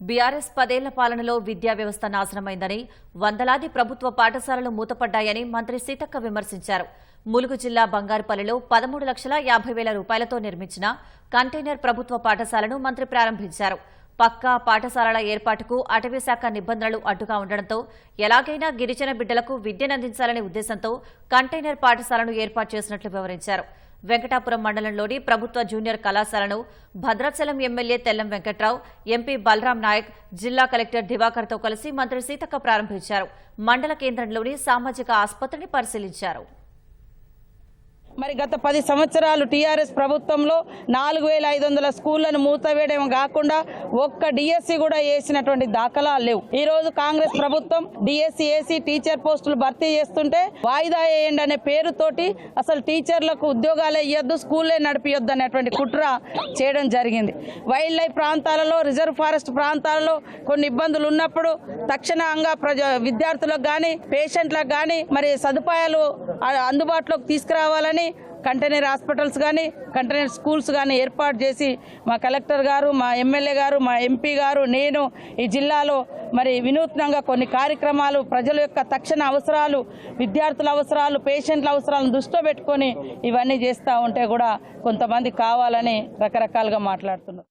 BRS పదేళ్ళ పాలనలో విద్యా వ్యవస్థ నాశనమైందని వందలాది ప్రభుత్వ పాఠశాలలు మూతపడ్డాయని మంత్రి సీతక్క విమర్శించారు. ములుగు జిల్లా బంగారుపల్లిలో పదమూడు లక్షల యాభై వేల రూపాయలతో నిర్మించిన కంటైనర్ ప్రభుత్వ పాఠశాలను మంత్రి ప్రారంభించారు. పక్కా పాఠశాలల ఏర్పాటుకు అటవీశాఖ నిబంధనలు అడ్డుగా ఉండడంతో ఎలాగైనా గిరిజన బిడ్డలకు విద్యనందించాలనే ఉద్దేశంతో కంటైనర్ పాఠశాలను ఏర్పాటు చేసినట్లు వివరించారు. వెంకటాపురం మండలంలోని ప్రభుత్వ జూనియర్ కళాశాలను భద్రాచలం ఎమ్మెల్యే తెల్లం వెంకట్రావు ఎంపీ బలరాం నాయక్ జిల్లా కలెక్టర్ దివాకర్తో కలిసి మంత్రి సీతక్క ప్రారంభించారు. మండల కేంద్రంలోని సామాజిక ఆసుపత్రిని పరిశీలించారు. మరి గత పది సంవత్సరాలు టీఆర్ఎస్ ప్రభుత్వంలో నాలుగు వేల ఐదు వందల స్కూళ్ళను మూతవేయడం కాకుండా ఒక్క డిఎస్సి కూడా వేసినటువంటి దాఖలాలు లేవు. ఈ రోజు కాంగ్రెస్ ప్రభుత్వం డిఎస్సి వేసి టీచర్ పోస్టులు భర్తీ చేస్తుంటే వాయిదా వేయండి అనే పేరుతోటి అసలు టీచర్లకు ఉద్యోగాలే ఇవ్వద్దు స్కూల్లే నడిపియొద్దు అనేటువంటి కుట్ర చేయడం జరిగింది. వైల్డ్ లైఫ్ ప్రాంతాలలో రిజర్వ్ ఫారెస్ట్ ప్రాంతాలలో కొన్ని ఇబ్బందులు ఉన్నప్పుడు తక్షణంగా ప్రజ విద్యార్థులకు కానీ పేషెంట్లకు కానీ మరి సదుపాయాలు అందుబాటులోకి తీసుకురావాలని కంటైనర్ హాస్పిటల్స్ కానీ కంటైనర్ స్కూల్స్ కానీ ఏర్పాటు చేసి మా కలెక్టర్ గారు మా ఎమ్మెల్యే గారు మా ఎంపీ గారు నేను ఈ జిల్లాలో మరి వినూత్నంగా కొన్ని కార్యక్రమాలు ప్రజల యొక్క తక్షణ అవసరాలు విద్యార్థుల అవసరాలు పేషెంట్ల అవసరాలను దృష్టిలో పెట్టుకొని ఇవన్నీ చేస్తూ ఉంటే కూడా కొంతమంది కావాలని రకరకాలుగా మాట్లాడుతున్నారు.